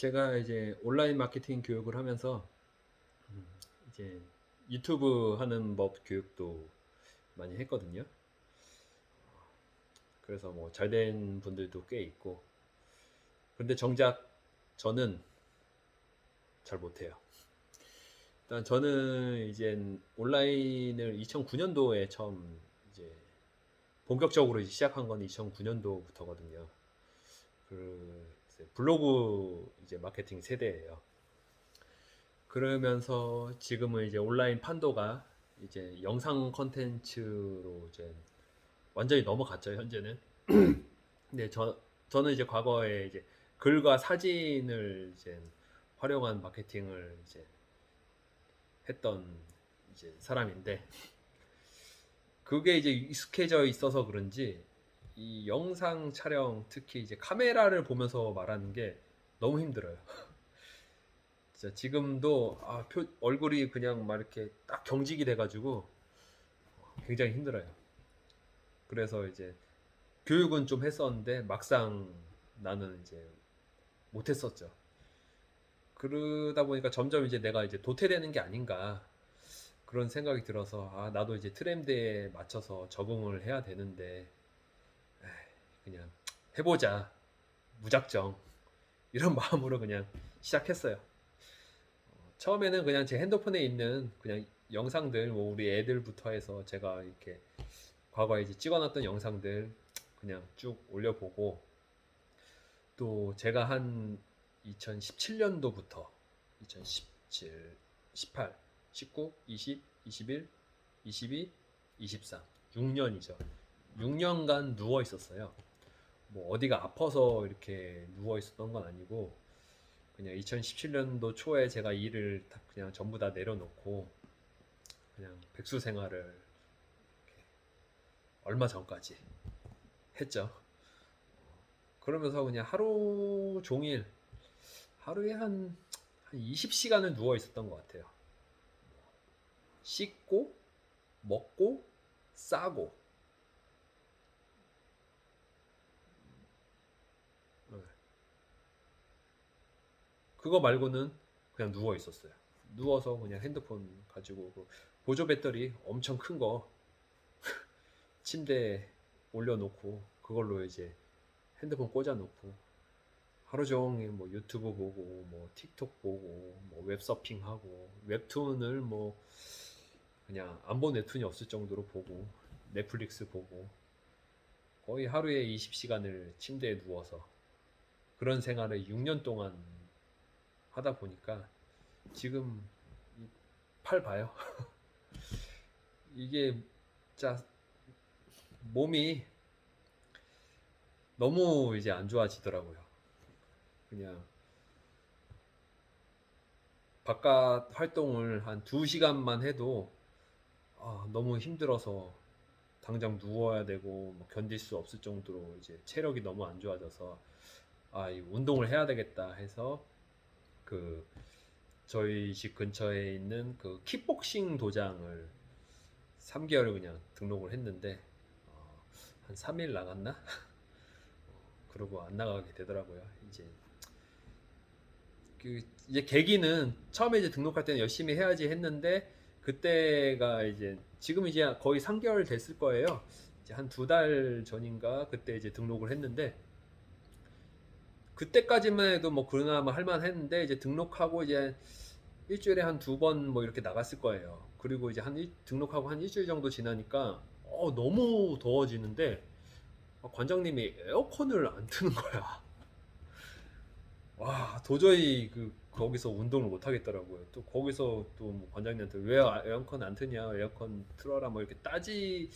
제가 이제 온라인 마케팅 교육을 하면서 음, 이제 유튜브 하는 법 교육도 많이 했거든요. 그래서 뭐 잘 된 분들도 꽤 있고. 근데 정작 저는 잘 못해요. 일단 저는 이제 온라인을 2009년도에 처음 이제 본격적으로 시작한 건 2009년도부터거든요. 그 이제 블로그 이제 마케팅 세대예요. 그러면서 지금은 이제 온라인 판도가 이제 영상 컨텐츠로 이제 완전히 넘어갔죠, 현재는. 근데 저 저는 이제 과거에 이제 글과 사진을 이제 활용한 마케팅을 이제 했던 이제 사람인데 그게 이제 익숙해져 있어서 그런지 이 영상 촬영 특히 이제 카메라를 보면서 말하는 게 너무 힘들어요. 진짜 지금도 아, 표, 얼굴이 그냥 막 이렇게 딱 경직이 돼가지고 굉장히 힘들어요. 그래서 이제 교육은 좀 했었는데 막상 나는 이제 못했었죠. 그러다 보니까 점점 이제 내가 이제 도태되는 게 아닌가 그런 생각이 들어서 아 나도 이제 트렌드에 맞춰서 적응을 해야 되는데 그냥 해보자 무작정 이런 마음으로 그냥 시작했어요. 어, 처음에는 그냥 제 핸드폰에 있는 그냥 영상들 뭐 우리 애들부터 해서 제가 이렇게 과거에 이제 찍어놨던 영상들 그냥 쭉 올려보고 또 제가 한 2017년도부터 2017, 18, 19, 20, 21, 22, 23, 6년이죠. 6년간 누워 있었어요. 뭐 어디가 아파서 이렇게 누워 있었던 건 아니고 그냥 2017년도 초에 제가 일을 다 그냥 전부 다 내려놓고 그냥 백수 생활을 이렇게 얼마 전까지 했죠. 그러면서 그냥 하루 종일 하루에 한, 한 20시간을 누워 있었던 것 같아요. 씻고, 먹고, 싸고. 네. 그거 말고는 그냥 누워 있었어요. 누워서 그냥 핸드폰 가지고 그 보조 배터리 엄청 큰 거 침대에 올려놓고 그걸로 이제 핸드폰 꽂아놓고 하루 종일 뭐 유튜브 보고 뭐 틱톡 보고 뭐 웹서핑 하고 웹툰을 뭐 그냥 안 본 웹툰이 없을 정도로 보고 넷플릭스 보고 거의 하루에 20시간을 침대에 누워서 그런 생활을 6년 동안 하다 보니까 지금 이팔 봐요. 이게 진짜 몸이 너무 이제 안 좋아지더라고요. 그냥 바깥 활동을 한 2시간만 해도 아, 너무 힘들어서 당장 누워야 되고 뭐 견딜 수 없을 정도로 이제 체력이 너무 안 좋아져서 아, 이 운동을 해야 되겠다 해서 그 저희 집 근처에 있는 그 킥복싱 도장을 3개월을 그냥 등록을 했는데 어, 한 3일 나갔나? 그러고 안 나가게 되더라고요. 이제 그 이제 계기는 처음에 이제 등록할 때는 열심히 해야지 했는데 그때가 이제 지금 이제 거의 3개월 됐을 거예요. 이제 한 두 달 전인가 그때 이제 등록을 했는데 그때까지만 해도 뭐 그나마 할만 했는데 이제 등록하고 이제 일주일에 한 두 번 뭐 이렇게 나갔을 거예요. 그리고 이제 한 일, 등록하고 한 일주일 정도 지나니까 어 너무 더워지는데 아, 관장님이 에어컨을 안 트는 거야. 와 도저히 그 거기서 운동을 못 하겠더라고요. 또 거기서 또뭐 관장님한테 왜 아- 에어컨 안 트냐, 에어컨 틀어라 뭐 이렇게 따지는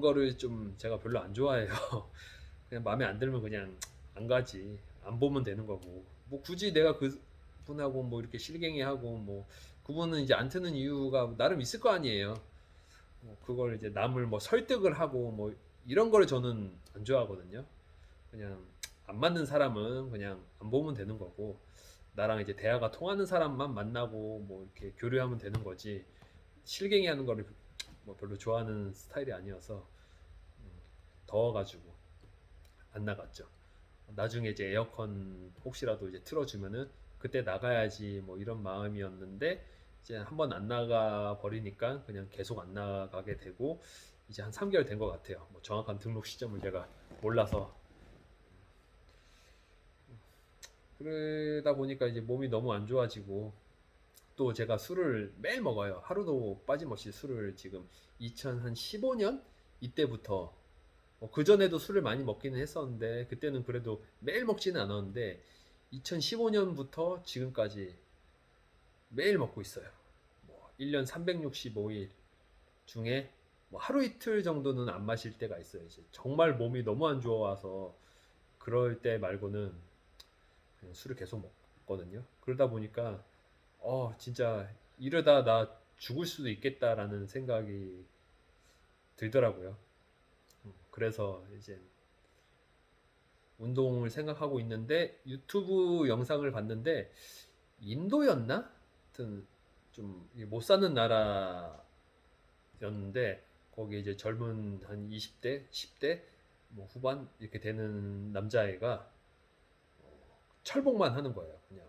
거를 좀 제가 별로 안 좋아해요. 그냥 마음에 안 들면 그냥 안 가지, 안 보면 되는 거고. 뭐 굳이 내가 그 분하고 뭐 이렇게 실갱이하고 뭐 그분은 이제 안 트는 이유가 나름 있을 거 아니에요. 뭐 그걸 이제 남을 뭐 설득을 하고 뭐 이런 거를 저는 안 좋아하거든요. 그냥 안 맞는 사람은 그냥 안 보면 되는 거고 나랑 이제 대화가 통하는 사람만 만나고 뭐 이렇게 교류하면 되는 거지 실갱이 하는 거를 뭐 별로 좋아하는 스타일이 아니어서 음, 더워가지고 안 나갔죠. 나중에 이제 에어컨 혹시라도 이제 틀어주면은 그때 나가야지 뭐 이런 마음이었는데 이제 한 번 안 나가 버리니까 그냥 계속 안 나가게 되고 이제 한 3개월 된 것 같아요. 뭐 정확한 등록 시점을 제가 몰라서 그러다 보니까 이제 몸이 너무 안 좋아지고 또 제가 술을 매일 먹어요. 하루도 빠짐없이 술을 지금 2015년 이때부터 그 전에도 술을 많이 먹기는 했었는데 그때는 그래도 매일 먹지는 않았는데 2015년부터 지금까지 매일 먹고 있어요. 뭐 1년 365일 중에 뭐 하루 이틀 정도는 안 마실 때가 있어요. 이제 정말 몸이 너무 안 좋아서 그럴 때 말고는 그냥 술을 계속 먹거든요. 그러다 보니까 어 진짜 이러다 나 죽을 수도 있겠다라는 생각이 들더라고요. 음, 그래서 이제 운동을 생각하고 있는데 유튜브 영상을 봤는데 인도였나? 하여튼 좀 못 사는 나라였는데 거기 이제 젊은 한 20대, 10대 뭐 후반 이렇게 되는 남자애가 어, 철봉만 하는 거예요. 그냥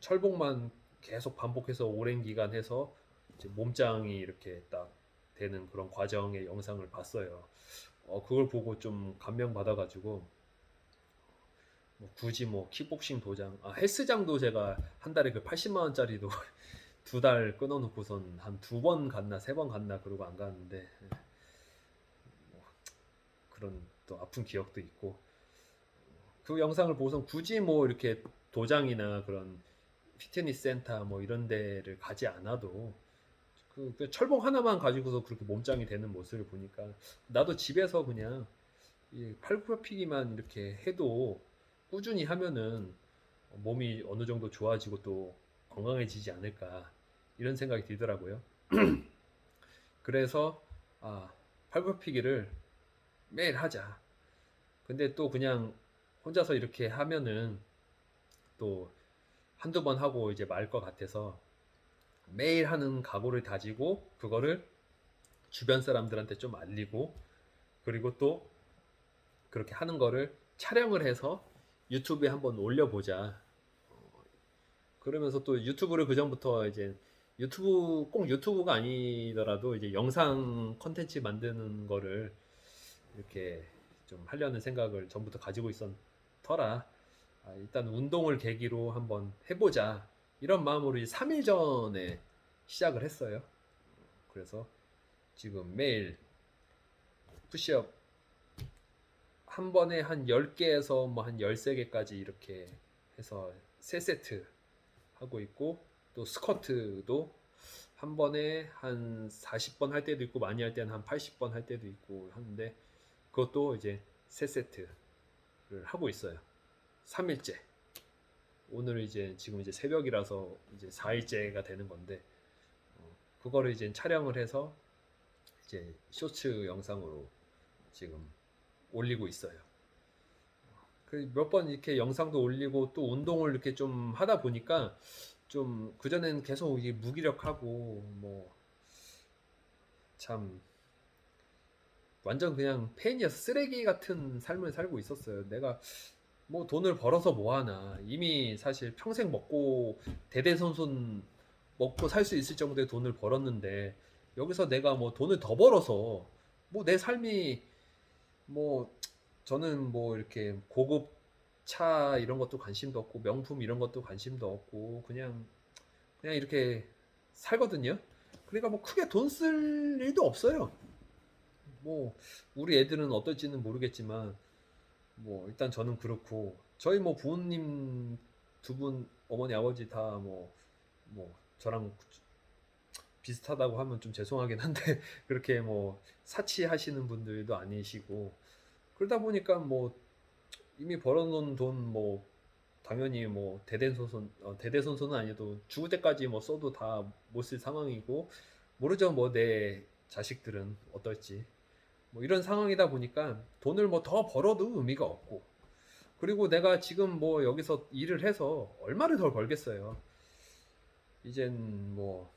철봉만 계속 반복해서 오랜 기간 해서 몸짱이 이렇게 딱 되는 그런 과정의 영상을 봤어요. 어, 그걸 보고 좀 감명 받아가지고 뭐 굳이 뭐 킥복싱 도장, 아 헬스장도 제가 한 달에 그 80만 원짜리도 두 달 끊어놓고선 한 두 번 갔나 세 번 갔나 그러고 안 가는데 뭐 그런 또 아픈 기억도 있고 그 영상을 보고선 굳이 뭐 이렇게 도장이나 그런 피트니스 센터 뭐 이런 데를 가지 않아도 그, 그 철봉 하나만 가지고서 그렇게 몸짱이 되는 모습을 보니까 나도 집에서 그냥 이 팔굽혀펴기만 이렇게 해도 꾸준히 하면은 몸이 어느 정도 좋아지고 또 건강해지지 않을까 이런 생각이 들더라고요. 그래서 아 팔굽혀펴기를 매일 하자. 근데 또 그냥 혼자서 이렇게 하면은 또 한두 번 하고 이제 말 것 같아서 매일 하는 각오를 다지고 그거를 주변 사람들한테 좀 알리고 그리고 또 그렇게 하는 거를 촬영을 해서 유튜브에 한번 올려보자. 어, 그러면서 또 유튜브를 그 전부터 이제 유튜브 꼭 유튜브가 아니더라도 이제 영상 컨텐츠 만드는 거를 이렇게 좀 하려는 생각을 전부터 가지고 있었더라. 아, 일단 운동을 계기로 한번 해보자. 이런 마음으로 이제 3일 전에 시작을 했어요. 그래서 지금 매일 푸시업 한 번에 한 10개에서 뭐 한 13개까지 이렇게 해서 3세트 하고 있고 또 스쿼트도 한 번에 한 40번 할 때도 있고 많이 할 때는 한 80번 할 때도 있고 하는데 그것도 이제 3세트를 하고 있어요. 3일째. 오늘 이제 지금 이제 새벽이라서 이제 4일째가 되는 건데 어, 그거를 이제 촬영을 해서 이제 쇼츠 영상으로 지금 올리고 있어요. 그 몇 번 이렇게 영상도 올리고 또 운동을 이렇게 좀 하다 보니까 좀 그전에는 계속 이게 무기력하고 뭐 참 완전 그냥 팬이어서 쓰레기 같은 삶을 살고 있었어요. 내가 뭐 돈을 벌어서 뭐 하나 이미 사실 평생 먹고 대대손손 먹고 살 수 있을 정도의 돈을 벌었는데 여기서 내가 뭐 돈을 더 벌어서 뭐 내 삶이 뭐 저는 뭐 이렇게 고급 차 이런 것도 관심도 없고 명품 이런 것도 관심도 없고 그냥 그냥 이렇게 살거든요. 그러니까 뭐 크게 돈 쓸 일도 없어요. 뭐 우리 애들은 어떨지는 모르겠지만 뭐 일단 저는 그렇고 저희 뭐 부모님 두 분 어머니 아버지 다 뭐 뭐 저랑 비슷하다고 하면 좀 죄송하긴 한데 그렇게 뭐 사치하시는 분들도 아니시고 그러다 보니까 뭐 이미 벌어놓은 돈 뭐 당연히 뭐 대대손손 어, 대대손손은 아니어도 죽을 때까지 뭐 써도 다 못 쓸 상황이고 모르죠 뭐 내 자식들은 어떨지 뭐 이런 상황이다 보니까 돈을 뭐 더 벌어도 의미가 없고 그리고 내가 지금 뭐 여기서 일을 해서 얼마를 더 벌겠어요. 이젠 뭐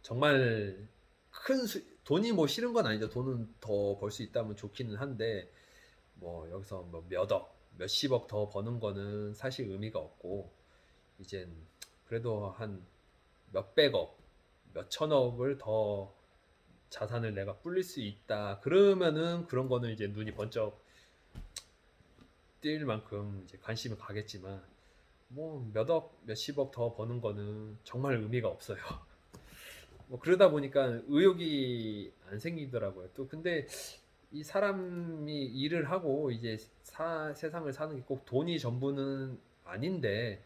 정말 큰 수, 돈이 뭐 싫은 건 아니죠. 돈은 더 벌 수 있다면 좋기는 한데 뭐 여기서 뭐 몇억, 몇십억 더 버는 거는 사실 의미가 없고 이젠 그래도 한 몇백억, 몇천억을 더 자산을 내가 불릴 수 있다. 그러면은 그런 거는 이제 눈이 번쩍 뛸 만큼 이제 관심이 가겠지만 뭐 몇억, 몇십억 더 버는 거는 정말 의미가 없어요. 뭐 그러다 보니까 의욕이 안 생기더라고요. 또 근데 이 사람이 일을 하고 이제 사- 세상을 사는 게 꼭 돈이 전부는 아닌데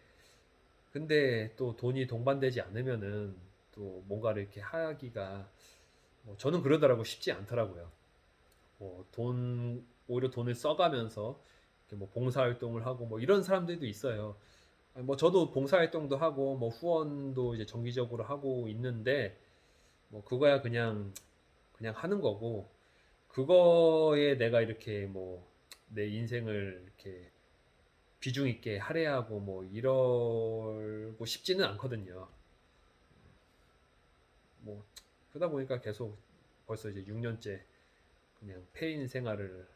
근데 또 돈이 동반되지 않으면은 또 뭔가를 이렇게 하기가 뭐 저는 그러더라고 쉽지 않더라고요. 뭐 돈 오히려 돈을 써가면서 이렇게 뭐 봉사활동을 하고 뭐 이런 사람들도 있어요. 뭐 저도 봉사활동도 하고 뭐 후원도 이제 정기적으로 하고 있는데 뭐 그거야 그냥 그냥 하는 거고 그거에 내가 이렇게 뭐 내 인생을 이렇게 비중 있게 할애하고 뭐 이러고 싶지는 않거든요. 뭐 그러다 보니까 계속 벌써 이제 6년째 그냥 폐인 생활을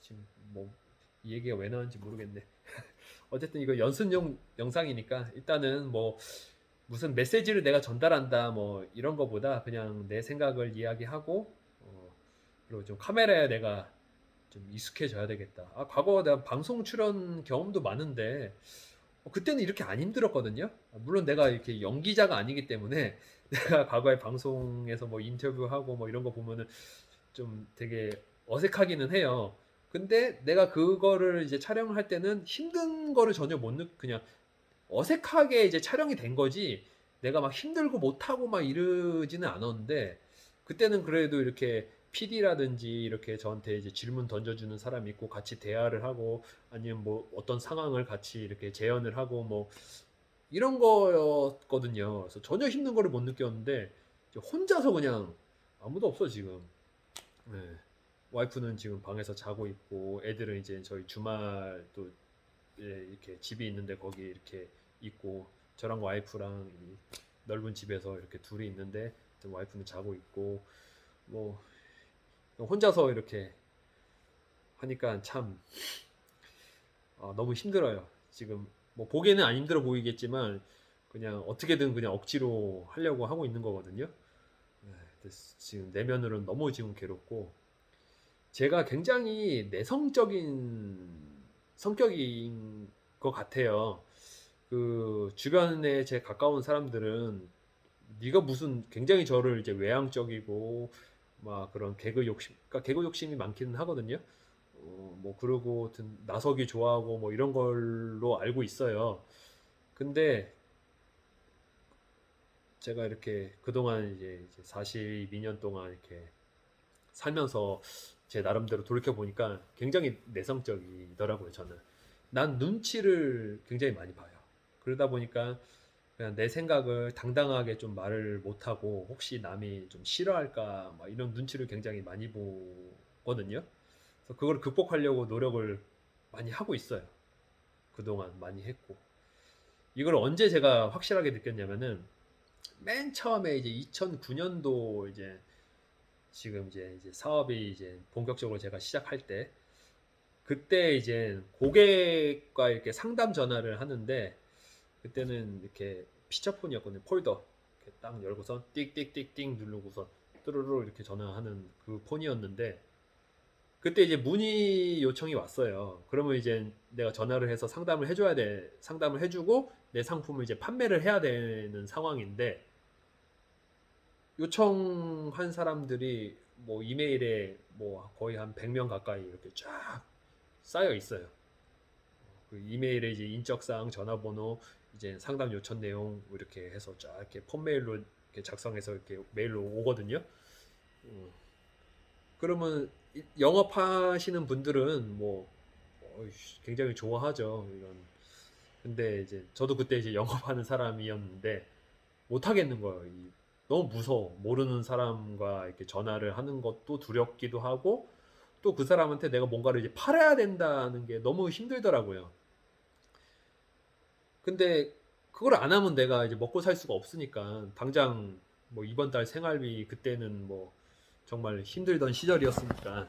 지금 뭐 이 얘기가 왜 나왔는지 모르겠네. 어쨌든 이거 연습용 영상이니까 일단은 뭐 무슨 메시지를 내가 전달한다 뭐 이런 거보다 그냥 내 생각을 이야기하고 어, 그리고 좀 카메라에 내가 좀 익숙해져야 되겠다. 아, 과거 내가 방송 출연 경험도 많은데 어, 그때는 이렇게 안 힘들었거든요. 아, 물론 내가 이렇게 연기자가 아니기 때문에 내가 과거에 방송에서 뭐 인터뷰하고 뭐 이런 거 보면은 좀 되게 어색하기는 해요. 근데 내가 그거를 이제 촬영을 할 때는 힘든 거를 전혀 못 느, 그냥 어색하게 이제 촬영이 된 거지 내가 막 힘들고 못하고 막 이러지는 않았는데 그때는 그래도 이렇게 PD라든지 이렇게 저한테 이제 질문 던져주는 사람이 있고 같이 대화를 하고 아니면 뭐 어떤 상황을 같이 이렇게 재현을 하고 뭐 이런 거였거든요. 그래서 전혀 힘든 거를 못 느꼈는데 혼자서 그냥 아무도 없어 지금. 네. 와이프는 지금 방에서 자고 있고 애들은 이제 저희 주말 또 예, 이렇게 집이 있는데 거기 이렇게 있고 저랑 와이프랑 이 넓은 집에서 이렇게 둘이 있는데 또 와이프는 자고 있고 뭐 혼자서 이렇게 하니까 참 아, 너무 힘들어요. 지금 뭐 보기에는 안 힘들어 보이겠지만 그냥 어떻게든 그냥 억지로 하려고 하고 있는 거거든요. 네, 지금 내면으로는 너무 지금 괴롭고 제가 굉장히 내성적인 성격인 것 같아요. 그 주변에 제 가까운 사람들은 네가 무슨 굉장히 저를 이제 외향적이고 막 그런 개그 욕심, 그러니까 개그 욕심이 많기는 하거든요. 어, 뭐 그러고 나서기 좋아하고 뭐 이런 걸로 알고 있어요. 근데 제가 이렇게 그동안 이제 42년 동안 이렇게 살면서 제 나름대로 돌이켜 보니까 굉장히 내성적이더라고요, 저는. 난 눈치를 굉장히 많이 봐요. 그러다 보니까 그냥 내 생각을 당당하게 좀 말을 못하고 혹시 남이 좀 싫어할까 막 이런 눈치를 굉장히 많이 보거든요. 그래서 그걸 극복하려고 노력을 많이 하고 있어요. 그동안 많이 했고. 이걸 언제 제가 확실하게 느꼈냐면은 맨 처음에 이제 2009년도 이제 지금 이제, 이제 사업이 이제 본격적으로 제가 시작할 때 그때 이제 고객과 이렇게 상담 전화를 하는데 그때는 이렇게 피처폰이었거든요. 폴더 이렇게 딱 열고선 띡띡띡띡 누르고선 뚜루루 이렇게 전화하는 그 폰이었는데 그때 이제 문의 요청이 왔어요. 그러면 이제 내가 전화를 해서 상담을 해줘야 돼. 상담을 해주고 내 상품을 이제 판매를 해야 되는 상황인데 요청한 사람들이 뭐 이메일에 뭐 거의 한 100명 가까이 이렇게 쫙 쌓여 있어요. 그 이메일에 이제 인적사항, 전화번호, 이제 상담 요청 내용 이렇게 해서 쫙 이렇게 폰메일로 이렇게 작성해서 이렇게 메일로 오거든요. 음. 그러면 이- 영업하시는 분들은 뭐 어이씨, 굉장히 좋아하죠. 이런. 근데 이제 저도 그때 이제 영업하는 사람이었는데 못 하겠는 거예요. 이- 너무 무서워. 모르는 사람과 이렇게 전화를 하는 것도 두렵기도 하고 또 그 사람한테 내가 뭔가를 이제 팔아야 된다는 게 너무 힘들더라고요. 근데 그걸 안 하면 내가 이제 먹고 살 수가 없으니까 당장 뭐 이번 달 생활비 그때는 뭐 정말 힘들던 시절이었으니까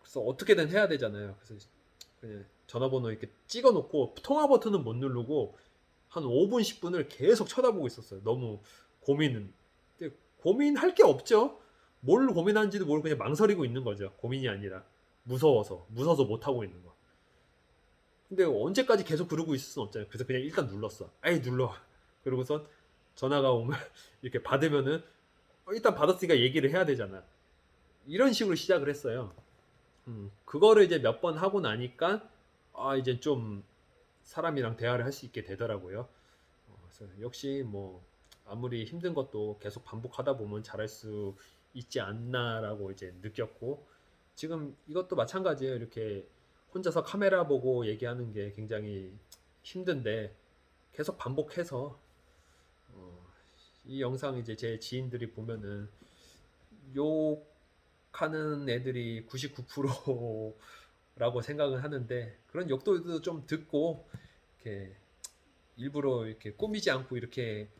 그래서 어떻게든 해야 되잖아요. 그래서 그냥 전화번호 이렇게 찍어놓고 통화 버튼은 못 누르고 한 5분 10분을 계속 쳐다보고 있었어요. 너무 고민은. 근데 고민할 게 없죠. 뭘 고민하는지도 모르고 그냥 망설이고 있는 거죠. 고민이 아니라 무서워서 무서워서 못 하고 있는 거. 근데 언제까지 계속 그러고 있을 수는 없잖아요. 그래서 그냥 일단 눌렀어. 아이 눌러. 그러고선 전화가 오면 이렇게 받으면은 어, 일단 받았으니까 얘기를 해야 되잖아. 이런 식으로 시작을 했어요. 음, 그거를 이제 몇 번 하고 나니까 아 이제 좀 사람이랑 대화를 할 수 있게 되더라고요. 어, 그래서 역시 뭐 아무리 힘든 것도 계속 반복하다 보면 잘할 수 있지 않나라고 이제 느꼈고 지금 이것도 마찬가지예요. 이렇게 혼자서 카메라 보고 얘기하는 게 굉장히 힘든데 계속 반복해서 어, 이 영상 이제 제 지인들이 보면은 욕하는 애들이 99%라고 생각을 하는데 그런 욕도 좀 듣고 이렇게 일부러 이렇게 꾸미지 않고 이렇게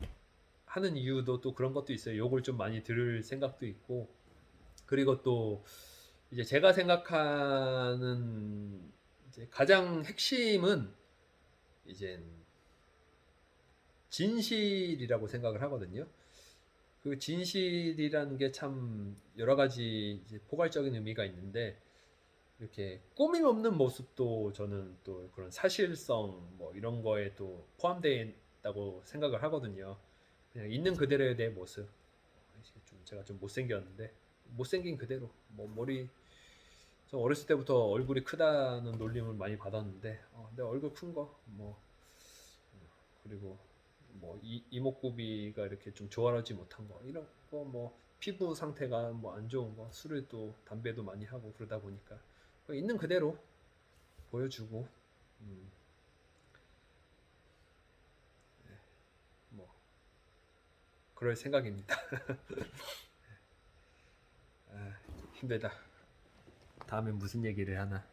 하는 이유도 또 그런 것도 있어요. 욕을 좀 많이 들을 생각도 있고 그리고 또 이제 제가 생각하는 이제 가장 핵심은 이제 진실이라고 생각을 하거든요. 그 진실이라는 게 참 여러 가지 포괄적인 의미가 있는데 이렇게 꾸밈 없는 모습도 저는 또 그런 사실성 뭐 이런 거에 또 포함되어 있다고 생각을 하거든요. 그냥 있는 그대로의 내 모습. 좀 제가 좀 못생겼는데 못생긴 그대로 뭐 머리 저 어렸을 때부터 얼굴이 크다는 놀림을 많이 받았는데 어, 내 얼굴 큰 거 뭐 그리고 뭐 이, 이목구비가 이렇게 좀 조화하지 못한 거 이런 거 뭐 피부 상태가 뭐 안 좋은 거 술을 또 담배도 많이 하고 그러다 보니까 있는 그대로 보여주고 음. 네, 뭐 그럴 생각입니다. 아, 힘들다. 다음에 무슨 얘기를 하나.